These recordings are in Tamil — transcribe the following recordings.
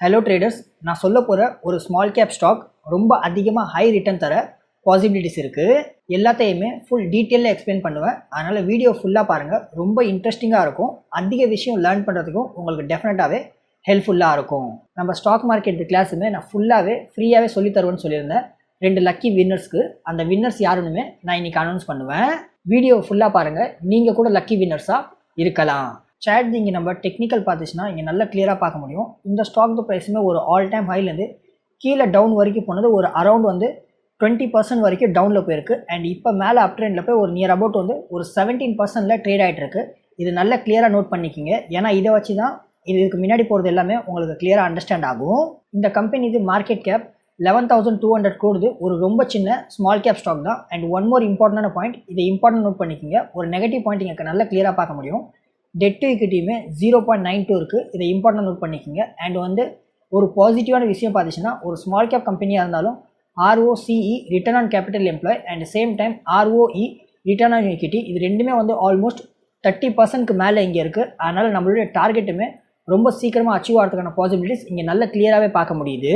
ஹலோ ட்ரேடர்ஸ் நான் சொல்ல போகிற ஒரு ஸ்மால் கேப் ஸ்டாக் ரொம்ப அதிகமாக ஹை ரிட்டர்ன் தர பாசிபிலிட்டிஸ் இருக்குது எல்லாத்தையுமே ஃபுல் டீட்டெயிலில் எக்ஸ்பிளைன் பண்ணுவேன். அதனால் வீடியோ ஃபுல்லாக பாருங்கள் ரொம்ப இன்ட்ரெஸ்டிங்காக இருக்கும். அதிக விஷயம் லேர்ன் பண்ணுறதுக்கும் உங்களுக்கு டெஃபினட்டாகவே ஹெல்ப்ஃபுல்லாக இருக்கும். நம்ம ஸ்டாக் மார்க்கெட் கிளாஸுமே நான் ஃபுல்லாகவே ஃப்ரீயாகவே சொல்லி தருவேன்னு சொல்லியிருந்தேன். ரெண்டு லக்கி வின்னர்ஸ்க்கு அந்த வின்னர்ஸ் யாருன்னுமே நான் இன்றைக்கி அனௌன்ஸ் பண்ணுவேன். வீடியோ ஃபுல்லாக பாருங்கள் நீங்கள் கூட லக்கி வின்னர்ஸாக இருக்கலாம். சேட் இங்கே நம்ம டெக்னிக்கல் பார்த்துச்சுன்னா இங்கே நல்லா கிளியராக பார்க்க முடியும். இந்த ஸ்டாக் ப்ரைஸுமே ஒரு ஆல் டைம் ஹைலேருந்து கீழே டவுன் வரைக்கும் போனது ஒரு அரௌண்ட் வந்து டுவெண்ட்டி பர்சன்ட் வரைக்கும் டவுனில் போயிருக்கு. அண்ட் இப்போ மேலே அப் ட்ரெண்டில் போய் ஒரு நியர் அபவுட் வந்து ஒரு செவன்டீன் பர்சன்டில் ட்ரேட் ஆகிட்டுருக்கு இது நல்லா கிளியராக நோட் பண்ணிக்கிங்க. ஏன்னா இதை வச்சு தான் இதுக்கு முன்னாடி போகிறது எல்லாமே உங்களுக்கு கிளியராக அண்டர்ஸ்டாண்ட் ஆகும். இந்த கம்பெனி இது market cap eleven thousand two hundred கூடுது. ஒரு ரொம்ப சின்ன ஸ்மால் கேப் ஸ்டாக் தான். அண்ட் ஒன் மோர் இம்பார்ட்டண்டான பாயிண்ட் இதை இம்பார்ட்டன்ட் நோட் பண்ணிக்கிங்க. ஒரு நெகட்டிவ் பாயிண்ட் இங்கே நல்லா கிளியராக பார்க்க முடியும். டெட் டு இக்விட்டியுமே ஜீரோ பாயிண்ட் நைன் டூ இருக்குது இதை இம்பார்ட்டன்ட் நோட் பண்ணிக்கோங்க. அண்ட் வந்து ஒரு பாசிட்டிவான விஷயம் பார்த்துச்சுன்னா ஒரு ஸ்மால் கேப் கம்பெனியாக இருந்தாலும் ROCE return on capital employ and same time ROE return on equity இது ரெண்டுமே வந்து ஆல்மோஸ்ட் தேர்ட்டி பர்சன்ட்க்கு மேலே இங்கே இருக்குது அதனால் நம்மளுடைய டார்கெட்டுமே ரொம்ப சீக்கிரமாக அச்சீவ் ஆகிறதுக்கான பாசிபிலிட்டிஸ் இங்கே நல்ல கிளியராகவே பார்க்க முடியுது.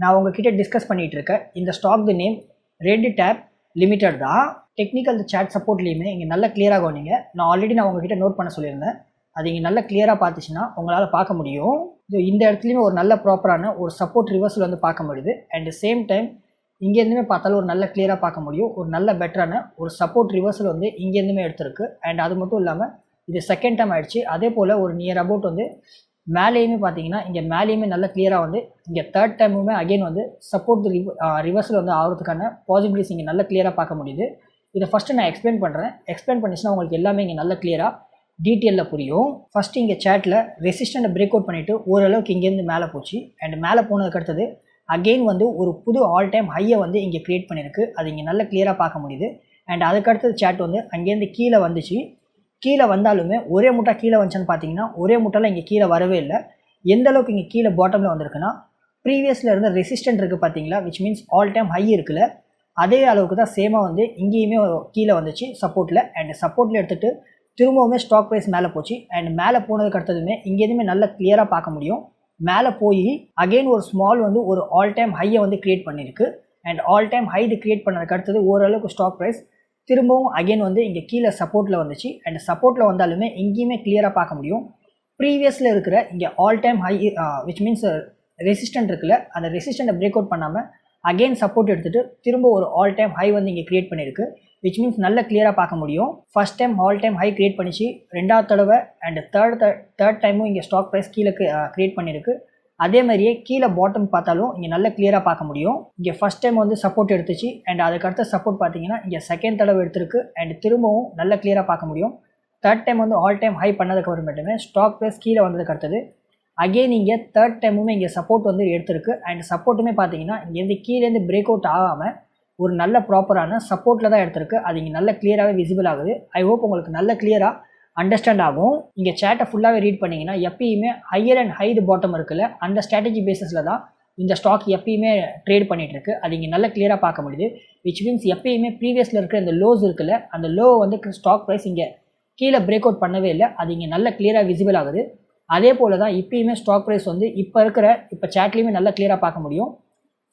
நான் உங்ககிட்ட டிஸ்கஸ் பண்ணிகிட்டு இருக்கேன். இந்த stock the name Red Tape limited தான். டெக்னிக்கல் சேட் சப்போர்ட்லேயுமே இங்கே நல்ல கிளியராக நீங்கள் நான் ஆல்ரெடி நான் உங்ககிட்ட நோட் பண்ண சொல்லியிருந்தேன். அது இங்கே நல்ல கிளியராக பார்த்துச்சுன்னா உங்களால் பார்க்க முடியும். இது இந்த இடத்துலையுமே ஒரு நல்ல ப்ராப்பரான ஒரு சப்போர்ட் ரிவர்ஸில் வந்து பார்க்க முடியுது. அண்ட் சேம் டைம் இங்கேருந்துமே பார்த்தாலும் ஒரு நல்ல கிளியராக பார்க்க முடியும். ஒரு நல்ல பெட்டரான ஒரு சப்போர்ட் ரிவர்சல் வந்து இங்கேருந்துமே எடுத்திருக்கு. அண்ட் அது மட்டும் இல்லாமல் இது செகண்ட் டைம் ஆயிடுச்சு. அதே போல் ஒரு நியர் அபவுட் வந்து மேலேயுமே பார்த்தீங்கன்னா இங்கே மேலேயுமே நல்ல கிளியராக வந்து இங்கே தேர்ட் டைமுமே அகைன் வந்து சப்போர்ட் ரிவர்சல் வந்து ஆகிறதுக்கான பாசிபிலிட்டிஸ் இங்கே நல்ல கிளியராக பார்க்க முடியுது. இதை ஃபஸ்ட்டு நான் எக்ஸ்பிளைன் பண்ணுறேன் எக்ஸ்பிளைன் பண்ணிச்சுன்னா உங்களுக்கு எல்லாமே இங்கே நல்ல கிளியராக டீட்டெயிலில் புரியும். ஃபஸ்ட்டு இங்கே சேட்டில் ரெசிஸ்டண்ட்டை பிரேக் அவுட் பண்ணிவிட்டு ஓரளவுக்கு இங்கேருந்து மேலே போச்சு. அண்ட் மேலே போனதுக்கு அடுத்தது அகெயின் வந்து ஒரு புது ஆல் டைம் ஹையை வந்து இங்கே க்ரியேட் பண்ணியிருக்கு. அது இங்கே நல்ல கிளியராக பார்க்க முடியுது. அண்ட் அதுக்கடுத்தது சேட் வந்து அங்கேருந்து கீழே வந்துச்சு. கீழே வந்தாலுமே ஒரே முட்டா கீழே வந்துச்சுன்னு பார்த்தீங்கன்னா ஒரே முட்டால் இங்கே கீழே வரவே இல்லை. எந்த அளவுக்கு இங்கே கீழே பாட்டமில் வந்திருக்குன்னா ப்ரீவியஸில் இருந்த ரெசிஸ்டன்ட் இருக்குது பார்த்தீங்களா? Which means all time high இருக்குல்ல அதே அளவுக்கு தான் சேமாக வந்து இங்கேயுமே கீழே வந்துச்சு சப்போர்ட்டில் அண்ட் சப்போர்ட்டில் எடுத்துகிட்டு திரும்பவுமே ஸ்டாக் ப்ரைஸ் மேலே போச்சு. அண்ட் மேலே போனதுக்கு அடுத்ததுமே இங்கேயுமே நல்லா கிளியராக பார்க்க முடியும். மேலே போய் அகெயின் ஒரு ஸ்மால் வந்து ஒரு ஆல் டைம் ஹையை வந்து க்ரியேட் பண்ணியிருக்கு. அண்ட் ஆல் டைம் ஹை இது க்ரியேட் பண்ணதுக்கு அடுத்தது ஓரளவுக்கு ஸ்டாக் ப்ரைஸ் திரும்பவும் அகெயின் வந்து இங்கே கீழே சப்போர்ட்டில் வந்துச்சு. அண்ட் சப்போர்ட்டில் வந்தாலுமே இங்கேயுமே கிளியராக பார்க்க முடியும். ப்ரீவியஸில் இருக்கிற இங்கே all time high which means resistant இருக்குல்ல அந்த ரெசிஸ்டண்ட்டை பிரேக் அவுட் பண்ணாமல் அகெயின் சப்போர்ட் எடுத்துகிட்டு திரும்ப ஒரு ஆல் டைம் ஹை வந்து இங்கே க்ரியேட் பண்ணியிருக்கு விச் மீன்ஸ் நல்ல கிளியராக பார்க்க முடியும். First time all time high create பண்ணிச்சு. ரெண்டாவது தடவை அண்ட் தேர்ட் தேர்ட் டைமும் இங்கே ஸ்டாக் ப்ரைஸ் கீழே க்ரியேட் பண்ணியிருக்கு அதே மாதிரியே கீழே பாட்டம் பார்த்தாலும் இங்கே நல்ல கிளியராக பார்க்க முடியும். இங்கே ஃபஸ்ட் டைம் வந்து சப்போர்ட் எடுத்துச்சு. அண்ட் அதுக்கடுத்த சப்போர்ட் பார்த்தீங்கன்னா இங்கே செகண்ட் தடவை எடுத்திருக்கு. அண்ட் திரும்பவும் நல்ல கிளியராக பார்க்க முடியும். தேர்ட் டைம் வந்து ஆல் டைம் ஹை பண்ணதுக்கு அப்புறமேட்டுமே ஸ்டாக் ப்ரைஸ் கீழே வந்ததுக்கு அடுத்தது அகெயின் இங்கே தேர்ட் டைமுமே இங்கே சப்போர்ட் வந்து எடுத்திருக்கு. அண்ட் சப்போர்ட்டுமே பார்த்தீங்கன்னா இங்கேருந்து கீழேருந்து பிரேக் அவுட் ஆகாமல் ஒரு நல்ல ப்ராப்பரான சப்போர்ட்டில் தான் எடுத்திருக்கு. அது இங்கே நல்ல கிளியராகவே விசிபிள் ஆகுது. ஐ ஹோப் உங்களுக்கு நல்ல கிளியராக அண்டர்ஸ்டாண்ட் ஆகும். இங்கே சேட்டை ஃபுல்லாகவே ரீட் பண்ணிங்கன்னா எப்பயுமே ஹையர் அண்ட் ஹை பாட்டம் இருக்குல்ல அந்த ஸ்ட்ராட்டஜி பேசிஸில் தான் இந்த ஸ்டாக் எப்பயுமே ட்ரேட் பண்ணிகிட்ருக்கு அது இங்கே நல்ல கிளியராக பார்க்க முடியுது. விச் மீன்ஸ் எப்பயுமே ப்ரீவியஸில் இருக்கிற இந்த லோஸ் இருக்குல்ல அந்த லோ வந்து ஸ்டாக் ப்ரைஸ் இங்கே கீழே பிரேக் அவுட் பண்ணவே இல்லை. அது இங்கே நல்ல கிளியராக விசிபிள் ஆகுது. அதே போல் தான் இப்பயுமே ஸ்டாக் ப்ரைஸ் வந்து இப்போ இருக்கிற இப்போ சேட்லேயுமே நல்லா கிளியராக பார்க்க முடியும்.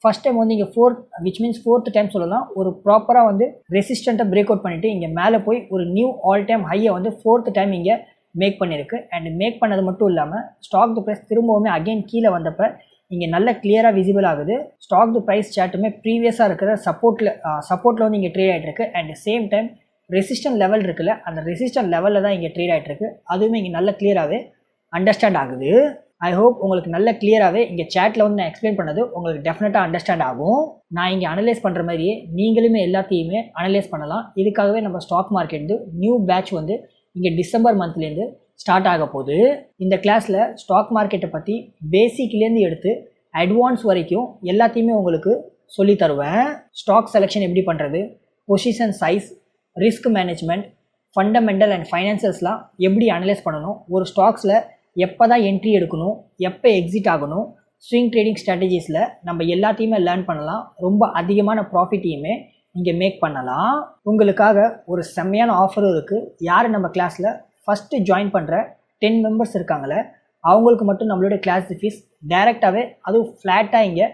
ஃபஸ்ட் டைம் வந்து இங்கே fourth which means fourth time சொல்லலாம் ஒரு ப்ராப்பராக வந்து ரெசிஸ்டண்ட்டை பிரேக் அவுட் பண்ணிவிட்டு இங்கே மேலே போய் ஒரு நியூ ஆல் டைம் ஹையை வந்து ஃபோர்த் டைம் இங்கே மேக் பண்ணியிருக்கு அண்ட் மேக் பண்ணது மட்டும் இல்லாமல் ஸ்டாக் தி ப்ரைஸ் திரும்பவுமே அகைன் கீழே வந்தப்போ இங்கே நல்ல கிளியராக விசிபிள் ஆகுது. ஸ்டாக் தி ப்ரைஸ் சேட்டுமே ப்ரீவியஸாக இருக்கிற சப்போர்ட்டில் சப்போர்ட்டில் வந்து இங்கே ட்ரேட் ஆகிட்டு இருக்கு and same time resistant level இருக்குல்ல அந்த ரெசிஸ்டன்ட் லெவலில் தான் இங்கே ட்ரேட் ஆகிட்டு இருக்கு அதுவுமே இங்கே நல்ல கிளியராகவே அண்டர்ஸ்டாண்ட் ஆகுது. ஐ ஹோப் உங்களுக்கு நல்ல கிளியராகவே இங்கே சேட்டில் வந்து நான் எக்ஸ்பிளைன் பண்ணது உங்களுக்கு டெஃபினட்டாக அண்டர்ஸ்டாண்ட் ஆகும். நான் இங்கே அனலைஸ் பண்ணுற மாதிரியே நீங்களுமே எல்லாத்தையுமே அனலைஸ் பண்ணலாம். இதுக்காகவே நம்ம ஸ்டாக் மார்க்கெட் வந்து நியூ பேட்ச் வந்து இங்கே டிசம்பர் மந்த்லேருந்து ஸ்டார்ட் ஆக போகுது. இந்த கிளாஸில் ஸ்டாக் மார்க்கெட்டை பற்றி பேசிக்லேருந்து எடுத்து அட்வான்ஸ் வரைக்கும் எல்லாத்தையுமே உங்களுக்கு சொல்லி தருவேன். ஸ்டாக் செலெக்ஷன் எப்படி பண்ணுறது position size risk management fundamental and ஃபைனான்சியல்ஸ்லாம் எப்படி அனலைஸ் பண்ணணும்? ஒரு ஸ்டாக்ஸில் எப்போ தான் என்ட்ரி எடுக்கணும் எப்போ எக்ஸிட் ஆகணும் ஸ்விங் ட்ரேடிங் ஸ்ட்ராட்டஜிஸில் நம்ம எல்லாத்தையுமே லேர்ன் பண்ணலாம். ரொம்ப அதிகமான ப்ராஃபிட்டையுமே நீங்கள் மேக் பண்ணலாம். உங்களுக்காக ஒரு செம்மையான ஆஃபரும் இருக்குது யார் நம்ம கிளாஸில் ஃபஸ்ட்டு ஜாயின் பண்ணுற டென் மெம்பர்ஸ் இருக்காங்களே அவங்களுக்கு மட்டும் நம்மளோட கிளாஸ் ஃபீஸ் டைரெக்டாகவே அதுவும் ஃப்ளாட்டாக இங்கே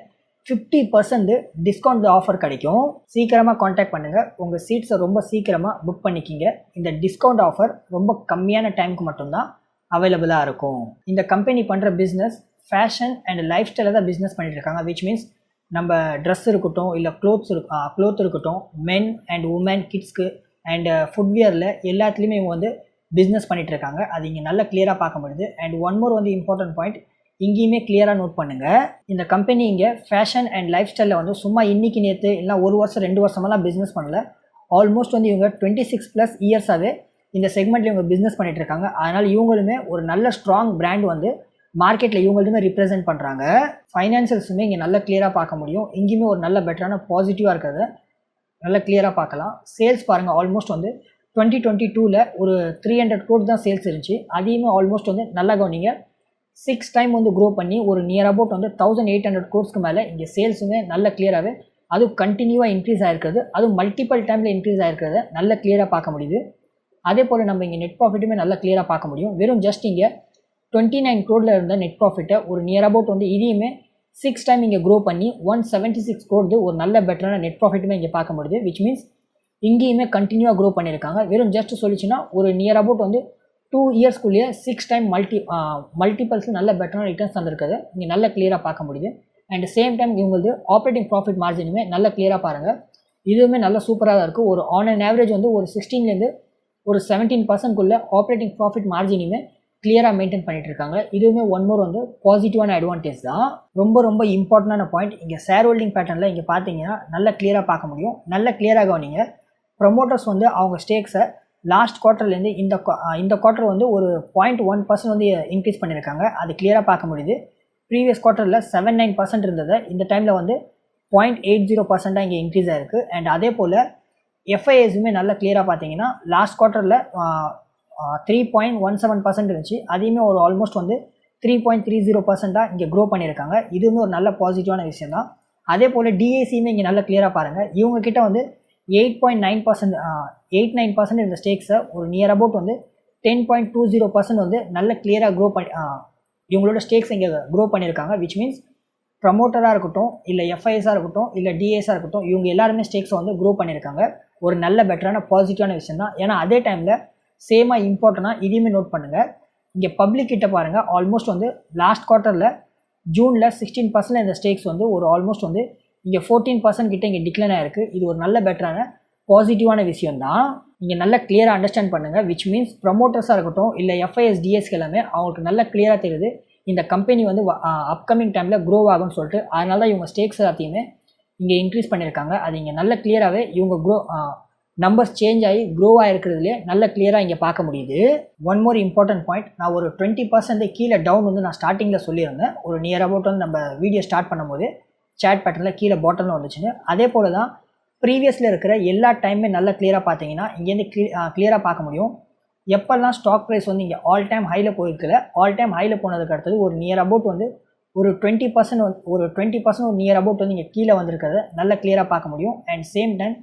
ஃபிஃப்டி பர்சன்ட் டிஸ்கவுண்ட் ஆஃபர் கிடைக்கும். சீக்கிரமாக காண்டாக்ட் பண்ணுங்கள் உங்கள் சீட்ஸை ரொம்ப சீக்கிரமாக புக் பண்ணிக்கிங்க. இந்த டிஸ்கவுண்ட் ஆஃபர் ரொம்ப கம்மியான டைமுக்கு மட்டும்தான் அவைலபிளாக இருக்கும். இந்த கம்பெனி பண்ணுற பிஸ்னஸ் ஃபேஷன் அண்ட் லைஃப் ஸ்டைலில் தான் பிஸ்னஸ் பண்ணிட்டு இருக்காங்க. விச் மீன்ஸ் நம்ம ட்ரெஸ் இருக்கட்டும் இல்லை க்ளோத்ஸ் இருக்கு க்ளோத் இருக்கட்டும் மென் அண்ட் உமன் கிட்ஸ்க்கு அண்ட் ஃபுட்வியரில் uh, எல்லாத்துலேயுமே இவங்க வந்து பிஸ்னஸ் பண்ணிகிட்டு இருக்காங்க. அது இங்கே நல்லா கிளியராக பார்க்க முடியுது. அண்ட் ஒன் மோர் வந்து இம்பார்ட்டன்ட் பாயிண்ட் இங்கேயுமே கிளியராக நோட் பண்ணுங்கள் இந்த கம்பெனி இங்கே ஃபேஷன் அண்ட் லைஃப் ஸ்டைலில் வந்து சும்மா இன்னைக்கு நேற்று இல்லை ஒரு வருஷம் ரெண்டு வருஷமெல்லாம் பிஸ்னஸ் பண்ணல. ஆல்மோஸ்ட் வந்து இவங்க டுவெண்ட்டி சிக்ஸ் ப்ளஸ் இயர்ஸாகவே இந்த செக்மெண்ட்ல இவங்க பிஸ்னஸ் பண்ணிட்டு இருக்காங்க அதனால் இவங்களுமே ஒரு நல்ல ஸ்ட்ராங் பிராண்ட் வந்து மார்க்கெட்டில் இவங்களுமே ரிப்ரசென்ட் பண்ணுறாங்க ஃபைனான்சியல்ஸுமே இங்கே நல்லா கிளியராக பார்க்க முடியும். இங்கேயுமே ஒரு நல்ல பெட்டரான பாசிட்டிவாக இருக்கிறத நல்லா கிளியராக பார்க்கலாம். சேல்ஸ் பாருங்கள் ஆல்மோஸ்ட் வந்து டுவெண்ட்டி டுவெண்ட்டி டூவில் ஒரு த்ரீ ஹண்ட்ரட் கோடி தான் சேல்ஸ் இருந்துச்சு. அதையுமே ஆல்மோஸ்ட் வந்து நல்லா கவனிங்க. சிக்ஸ் டைம் வந்து க்ரோ பண்ணி ஒரு நியர் அபவுட் வந்து தௌசண்ட் எயிட் ஹண்ட்ரட் கோர்ஸ்க்கு மேலே இங்கே சேல்ஸுமே நல்ல கிளியராகவே அதுவும் கண்டினியூவாக இன்க்ரீஸ் ஆகிருக்கிறது அதுவும் மல்டிபிள் டைமில் இன்க்ரீஸ் ஆகிருக்கிறத நல்ல கிளியராக பார்க்க முடியுது. அதே போல் நம்ம இங்கே நெட் ப்ராஃபிட்டுமே நல்லா கிளியராக பார்க்க முடியும். வெறும் ஜஸ்ட் இங்கே டுவெண்ட்டி நைன் க்ரோடில் இருந்த நெட் ப்ராஃபிட்டை ஒரு நியர் அபவுட் வந்து இதையுமே சிக்ஸ் டைம் இங்கே க்ரோ பண்ணி ஒன் செவன்ட்டி சிக்ஸ் க்ரோடு ஒரு நல்ல பெட்டரான நெட் ப்ராஃபிட்டுமே இங்கே பார்க்க முடியுது. விச் மீன்ஸ் இங்கேயுமே கண்டினியூவாக க்ரோ பண்ணியிருக்காங்க. வெறும் ஜஸ்ட் சொல்லிச்சுன்னா ஒரு நியர் அபவுட் வந்து டூ இயர்ஸ்க்குள்ளேயே சிக்ஸ் டைம் மல்டி மல்டிபல்ஸில் நல்ல பெட்டரான ரிட்டர்ன்ஸ் வந்திருக்குது. இங்கே நல்ல கிளியராக பார்க்க முடியுது. அண்ட் சேம் டைம் இவங்களுக்கு ஆப்ரேட்டிங் ப்ராஃபிட் மார்ஜினுமே நல்ல கிளியராக பாருங்கள் இதுவுமே நல்ல சூப்பராக தான் இருக்குது ஒரு ஆன் அண்ட் ஆவரேஜ் வந்து ஒரு சிக்ஸ்டீன்லேருந்து ஒரு செவன்டீன் பர்சன்ட்குள்ளே ஆப்ரேட்டிங் ப்ராஃபிட் மார்ஜினுமே கிளியராக மெயின்டைன் பண்ணிட்டு இருக்காங்க இதுவுமே ஒன் மோர் வந்து பாசிட்டிவான அட்வான்டேஜ் தான். ரொம்ப ரொம்ப இம்பார்ட்டண்டான பாயிண்ட் இங்கே ஷேர் ஹோல்டிங் பேட்டர்னில் இங்கே பார்த்தீங்கன்னா நல்லா கிளியராக பார்க்க முடியும். நல்ல கிளியராக கவனிங்க. ப்ரொமோட்டர்ஸ் வந்து அவங்க ஸ்டேக்ஸை லாஸ்ட் குவார்ட்டர்லேருந்து இந்த இந்த குவார்ட்டர் வந்து ஒரு பாயிண்ட் ஒன் பர்சன்ட் வந்து இன்க்ரீஸ் பண்ணியிருக்காங்க அது கிளியராக பார்க்க முடியுது. ப்ரீவியஸ் குவார்ட்டரில் செவன் நைன் பர்சன்ட் இருந்தது இந்த டைமில் வந்து பாயிண்ட் எயிட் ஜீரோ பர்சன்ட்டாக இங்கே இன்க்ரீஸ் ஆயிருக்கு. அண்ட் அதே போல் எஃப்ஐஎஸுமே நல்லா கிளியராக பார்த்தீங்கன்னா last குவார்ட்டரில் three point one seven percent இருந்துச்சு. அதையுமே ஒரு ஆல்மோஸ்ட் வந்து த்ரீ பாயிண்ட் த்ரீ ஜீரோ பர்சன்ட்டாக இங்கே க்ரோ பண்ணியிருக்காங்க. இதுவுமே ஒரு நல்ல பாசிட்டிவான விஷயம் தான். அதே போல் டிஏசியுமே இங்கே நல்லா கிளியராக பாருங்கள் இவங்கக்கிட்ட வந்து eight point nine percent eight nine percent இருந்த ஸ்டேக்ஸை ஒரு நியர் அபவுட் வந்து ten point two zero percent வந்து நல்ல கிளியராக க்ரோ பண்ணி இவங்களோட ஸ்டேக்ஸ் இங்கே க்ரோ பண்ணியிருக்காங்க விச் மீன்ஸ் ப்ரமோட்டராக இருக்கட்டும் இல்லை எஃப்ஐஎஸாக இருக்கட்டும் இல்லை டிஎஸாக இருக்கட்டும் இவங்க எல்லாருமே ஸ்டேக்ஸை வந்து க்ரோ பண்ணியிருக்காங்க. ஒரு நல்ல பெட்டரான பாசிட்டிவான விஷயம் தான். ஏன்னா அதே டைமில் சேமாக இம்பார்ட்டனாக இதையுமே நோட் பண்ணுங்கள் இங்கே பப்ளிக் கிட்ட பாருங்கள் ஆல்மோஸ்ட் வந்து லாஸ்ட் குவார்ட்டரில் ஜூனில் சிக்ஸ்டீன் பர்சன்ட் இந்த ஸ்டேக்ஸ் வந்து ஒரு ஆல்மோஸ்ட் வந்து இங்கே ஃபோர்டீன் பர்சன்ட் கிட்ட இங்கே டிக்ளைன் ஆயிருக்கு. இது ஒரு நல்ல பெட்டரான பாசிட்டிவான விஷயம் தான். நீங்கள் நல்லா கிளியராக அண்டர்ஸ்டாண்ட் பண்ணுங்கள் விச் மீன்ஸ் ப்ரமோட்டர்ஸாக இருக்கட்டும் இல்லை எஃப்ஐஎஸ் டிஎஸ்க்கு எல்லாமே அவங்களுக்கு நல்லா கிளியராக தெரியுது. இந்த கம்பெனி வந்து அப்கமிங் டைமில் க்ரோ ஆகும்னு சொல்லிட்டு அதனால தான் இவங்க ஸ்டேக்ஸ் எல்லாத்தையுமே இங்கே இன்க்ரீஸ் பண்ணியிருக்காங்க. அது இங்கே நல்ல கிளியராகவே இவங்க க்ரோ நம்பர்ஸ் சேஞ்ச் ஆகி க்ரோ ஆகிருக்கிறதுலே நல்ல கிளியராக இங்கே பார்க்க முடியுது. ஒன் மோர் இம்பார்ட்டன்ட் பாயிண்ட் நான் ஒரு டுவெண்ட்டி பர்சன்ட் கீழே டவுன் வந்து நான் ஸ்டார்டிங்கில் சொல்லியிருந்தேன். ஒரு நியர் அபவுட் வந்து நம்ம வீடியோ ஸ்டார்ட் பண்ணும்போது சேட் பேட்டர்னில் கீழே பாட்டமில் வந்துச்சுன்னு. அதே போல் தான் ப்ரீவியஸில் இருக்கிற எல்லா டைமுமே நல்லா கிளியராக பார்த்தீங்கன்னா இங்கேருந்து க்ளீ கிளியராக பார்க்க முடியும். எப்போல்லாம் ஸ்டாக் ப்ரைஸ் வந்து இங்கே ஆல் டைம் ஹையில் போயிருக்கல ஆல் டைம் ஹையில் போனதுக்கு அடுத்தது ஒரு நியர் அபவுட் வந்து ஒரு டுவெண்ட்டி பர்சன்ட் வந்து ஒரு டுவெண்ட்டி பர்சன்ட் ஒரு நியர் அபவுட் வந்து இங்கே கீழே வந்திருக்கிறது நல்லா கிளியராக பார்க்க முடியும். அண்ட் சேம் டைம்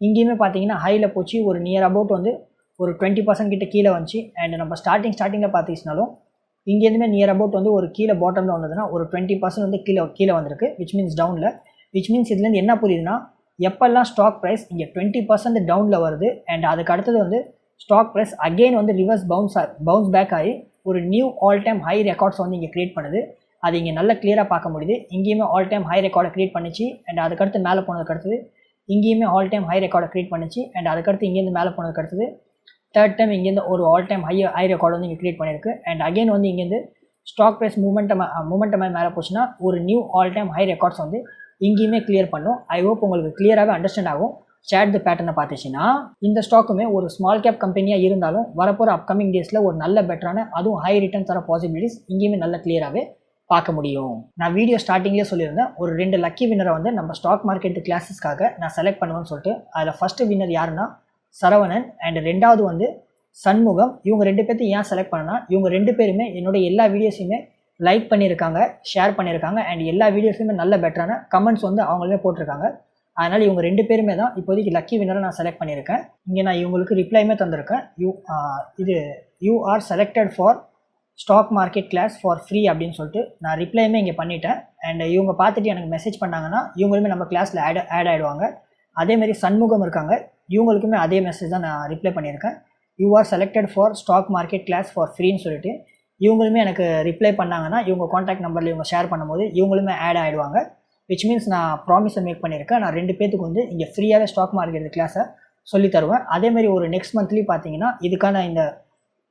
இங்கேயுமே பார்த்தீங்கன்னா ஹையில் போச்சு ஒரு நியர் அபவுட் வந்து ஒரு டுவெண்ட்டி பர்சன்ட் கிட்ட கீழே வந்துச்சு. அண்ட் நம்ம ஸ்டார்டிங் ஸ்டார்டிங்கில் பார்த்தீங்கன்னாலும் இங்கேருந்துமே நியர் அபவுட் வந்து ஒரு கீழே பாட்டமில் வந்ததுன்னா ஒரு டுவெண்ட்டி பர்சன்ட் வந்து கீழே கீழே வந்திருக்கு விச் மீன்ஸ் டவுனில் விச் மீன்ஸ் இதுலேருந்து என்ன புரியுதுன்னா எப்போல்லாம் ஸ்டாக் ப்ரைஸ் இங்கே டுவெண்ட்டி பர்சன்ட் டவுனில் வருது அண்ட் அதுக்கு அடுத்தது வந்து ஸ்டாக் ப்ரைஸ் அகெயின் வந்து ரிவர்ஸ் பவுன்ஸ் பவுன்ஸ் பேக் ஆகி ஒரு new all time high records வந்து இங்கே க்ரியேட் பண்ணுது. அது இங்கே நல்ல கிளியராக பார்க்க முடியுது. இங்கேயுமே ஆல் டைம் ஹை ரெக்கார்டை க்ரியேட் பண்ணிச்சு அண்ட் அதுக்கடுத்து மேலே போனதுக்கு அடுத்தது இங்கேயுமே ஆல் டைம் ஹை ரெக்கார்டை க்ரியேட் பண்ணிச்சு அண்ட் அதுக்கடுத்து இங்கேருந்து மேலே போனதுக்கு அடுத்தது தேர்ட் டைம் இங்கேருந்து ஒரு all time high high record வந்து இங்கே க்ரியேட் பண்ணியிருக்கு. அண்ட் அகைன் வந்து இங்கேருந்து ஸ்டாக் ப்ரைஸ் மூமெண்ட்டை மூமெண்டம் மேலே போச்சுன்னா ஒரு new all time high records வந்து இங்கேயுமே கிளியர் பண்ணும். ஐ ஹோப் உங்களுக்கு கிளியராகவே அண்டர்ஸ்டாண்ட் ஆகும். சேட் த பேட்டர்னை பார்த்துச்சுன்னா இந்த ஸ்டாக்குமே ஒரு ஸ்மால் கேப் கம்பெனியாக இருந்தாலும் வரப்போகிற அப்கமிங் டேஸில் ஒரு நல்ல பெட்டரான அதுவும் ஹை ரிட்டர்ன் தர பாசிபிலிட்டிஸ் இங்கேயுமே நல்ல கிளியராகவே பார்க்க முடியும். நான் வீடியோ ஸ்டார்டிங்லேயே சொல்லியிருந்தேன் ஒரு ரெண்டு லக்கி வின்னரை வந்து நம்ம ஸ்டாக் மார்க்கெட் கிளாஸஸ்க்காக நான் செலக்ட் பண்ணுவேன்னு சொல்லிட்டு அதில் ஃபஸ்ட்டு வின்னர் யாருன்னா சரவணன் அண்ட் ரெண்டாவது வந்து சண்முகம். இவங்க ரெண்டு பேர்த்தையும் ஏன் செலக்ட் பண்ணனா இவங்க ரெண்டு பேருமே என்னோடய எல்லா வீடியோஸையுமே லைக் பண்ணியிருக்காங்க ஷேர் பண்ணியிருக்காங்க அண்ட் எல்லா வீடியோஸுமே நல்ல பெட்டரான கமெண்ட்ஸ் வந்து அவங்களுமே போட்டிருக்காங்க. அதனால் இவங்க ரெண்டு பேருமே தான் இப்போதைக்கு லக்கி வின்னரை நான் செலக்ட் பண்ணியிருக்கேன். இங்கே நான் இவங்களுக்கு ரிப்ளைமே தந்திருக்கேன். யூ இது you are selected for stock market class for free அப்படின்னு சொல்லிட்டு நான் ரிப்ளையுமே இங்கே பண்ணிட்டேன். அண்ட் இவங்க பார்த்துட்டு எனக்கு மெசேஜ் பண்ணாங்கன்னா இவங்களுமே நம்ம கிளாஸில் ஆட் ஆட் ஆகிடுவாங்க அதேமாரி சண்முகம் இருக்காங்க. இவங்களுக்குமே அதே மெசேஜ் தான் நான் ரிப்ளை பண்ணியிருக்கேன். You are selected for stock market class for ஃப்ரீன்னு சொல்லிட்டு இவங்களுமே எனக்கு ரிப்ளை பண்ணாங்கன்னா இவங்க காண்டாக்ட் நம்பரில் இவங்க ஷேர் பண்ணும்போது இவங்களுமே ஆட் ஆகிடுவாங்க விச் மீன்ஸ் நான் ப்ராமிஸை மேக் பண்ணியிருக்கேன். நான் ரெண்டு பேத்துக்கு வந்து இங்கே ஃப்ரீயாகவே ஸ்டாக் மார்க்கெட் கிளாஸை சொல்லி தருவேன். அதேமாதிரி ஒரு நெக்ஸ்ட் மந்த்லி பார்த்தீங்கன்னா இதுக்கான இந்த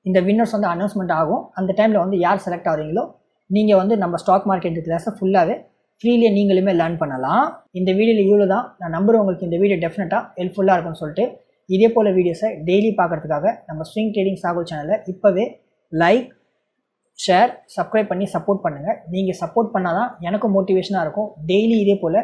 இந்த வின்னர்ஸ் வந்து அனௌன்ஸ்மெண்ட் ஆகும். அந்த டைமில் வந்து யார் செலக்ட் ஆகிறீங்களோ நீங்கள் வந்து நம்ம ஸ்டாக் மார்க்கெட் கிளாஸை ஃபுல்லாகவே ஃப்ரீலியே நீங்களுமே லேர்ன் பண்ணலாம். இந்த வீடியோவில் இவ்வளோ தான் நான் நம்புகிறேன் உங்களுக்கு இந்த வீடியோ டெஃபினட்டாக ஹெல்ப்ஃபுல்லாக இருக்கும்னு சொல்லிட்டு இதே போல் வீடியோஸை டெய்லி பார்க்குறதுக்காக நம்ம ஸ்விங் ட்ரேடிங் சாகுல் சேனலை இப்போவே லைக் ஷேர் சப்ஸ்கிரைப் பண்ணி சப்போர்ட் பண்ணுங்கள் நீங்கள் சப்போர்ட் பண்ணால் தான் எனக்கும் மோட்டிவேஷனாக இருக்கும். டெய்லி இதே போல்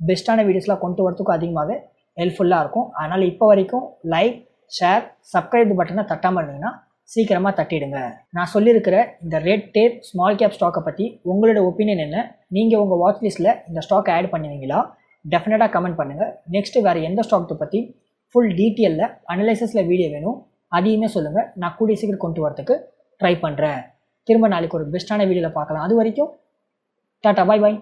பெஸ்ட்டான வீடியோஸ்லாம் கொண்டு வரத்துக்கும் அதிகமாகவே ஹெல்ப்ஃபுல்லாக இருக்கும். அதனால் இப்போ வரைக்கும் லைக் ஷேர் சப்ஸ்கிரைப் பட்டனை தட்டாமல் இருந்தீங்கன்னா சீக்கிரமாக தட்டிடுங்க. நான் சொல்லியிருக்கிற இந்த ரெட் டேப் ஸ்மால் கேப் ஸ்டாக்கை பற்றி உங்களோட ஒப்பீனியன் என்ன? நீங்கள் உங்கள் வாட்ச் லிஸ்ட்டில் இந்த ஸ்டாக்கை ஆட் பண்ணுவீங்களா? டெஃபினட்டாக கமெண்ட் பண்ணுங்கள் நெக்ஸ்ட்டு வேறு எந்த ஸ்டாக்கை பற்றி ஃபுல் டீட்டெயிலில் அனலைசஸில் வீடியோ வேணும் அதையுமே சொல்லுங்கள் நான் கூடிய சீக்கிரம் கொண்டு வரதுக்கு ட்ரை பண்ணுறேன் திரும்ப நாளைக்கு ஒரு பெஸ்ட்டான வீடியோவில் பார்க்கலாம். அது வரைக்கும் டாட்டா பாய் பாய்